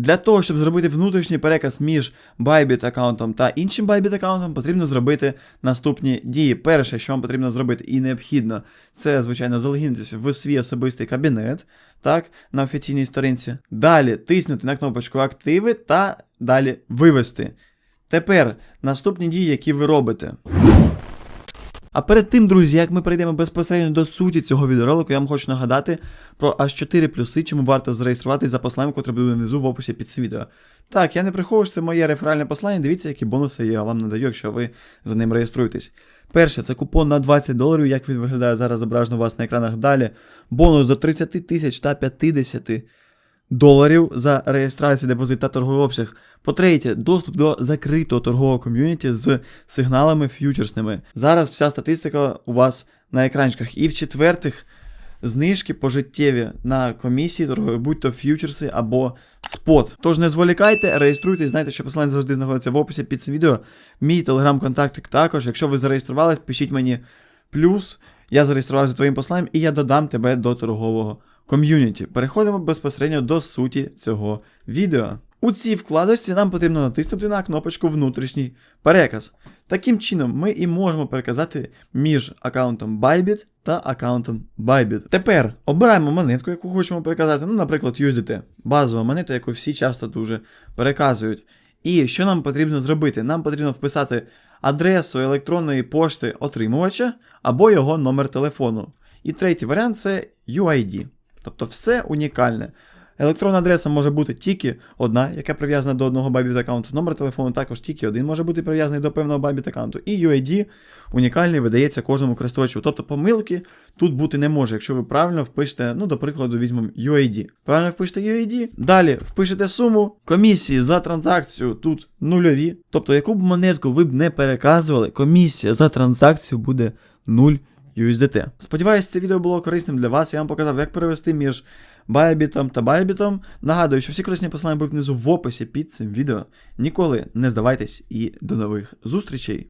Для того, щоб зробити внутрішній переказ між Bybit аккаунтом та іншим Bybit аккаунтом, потрібно зробити наступні дії. Перше, що вам потрібно зробити і необхідно, це, звичайно, залогінитися в свій особистий кабінет, так, на офіційній сторінці. Далі тиснути на кнопочку активи та далі вивести. Тепер наступні дії, які ви робите. А перед тим, друзі, як ми перейдемо безпосередньо до суті цього відеоролику, я вам хочу нагадати про аж 4 плюси, чому варто зареєструватись за посланням, котре буде внизу в описі під цим відео. Так, я не приховую, це моє реферальне послання. Дивіться, які бонуси я вам надаю, якщо ви за ним реєструєтесь. Перше, це купон на 20 доларів, як він виглядає зараз зображено у вас на екранах. Далі бонус до 30 тисяч та 50 доларів за реєстрацію, депозит та торговий обсяг. По-третє, доступ до закритого торгового ком'юніті з сигналами ф'ючерсними. Зараз вся статистика у вас на екранчиках. І в-четвертих, знижки пожиттєві на комісії торгові, будь то ф'ючерси або спот. Тож не зволікайте, реєструйтесь, знайте, що посилання завжди знаходиться в описі під цим відео. Мій телеграм-контактик також. Якщо ви зареєструвались, пишіть мені плюс. Я зареєструвався за твоїм посланням, і я додам тебе до торгового ком'юніті. Переходимо безпосередньо до суті цього відео. У цій вкладочці нам потрібно натиснути на кнопочку Внутрішній переказ. Таким чином, ми і можемо переказати між аккаунтом Bybit та аккаунтом Bybit. Тепер обираємо монетку, яку хочемо переказати. Ну, наприклад, USDT. Базова монета, яку всі часто дуже переказують. І що нам потрібно зробити? Нам потрібно вписати адресу електронної пошти отримувача або його номер телефону. І третій варіант це UID. Тобто все унікальне. Електронна адреса може бути тільки одна, яка прив'язана до одного Bybit аккаунту. Номер телефону також тільки один може бути прив'язаний до певного Bybit аккаунту. І UID унікальний видається кожному користувачу. Тобто помилки тут бути не може, якщо ви правильно впишете, ну, до прикладу, візьмемо UID. Правильно впишете UID, далі впишете суму, комісії за транзакцію тут нульові. Тобто, яку б монетку ви б не переказували, комісія за транзакцію буде 0 USDT. Сподіваюсь, це відео було корисним для вас. Я вам показав, як перевести між Байбітом та Байбітом. Нагадую, що всі корисні посилання будуть внизу в описі під цим відео. Ніколи не здавайтесь і до нових зустрічей.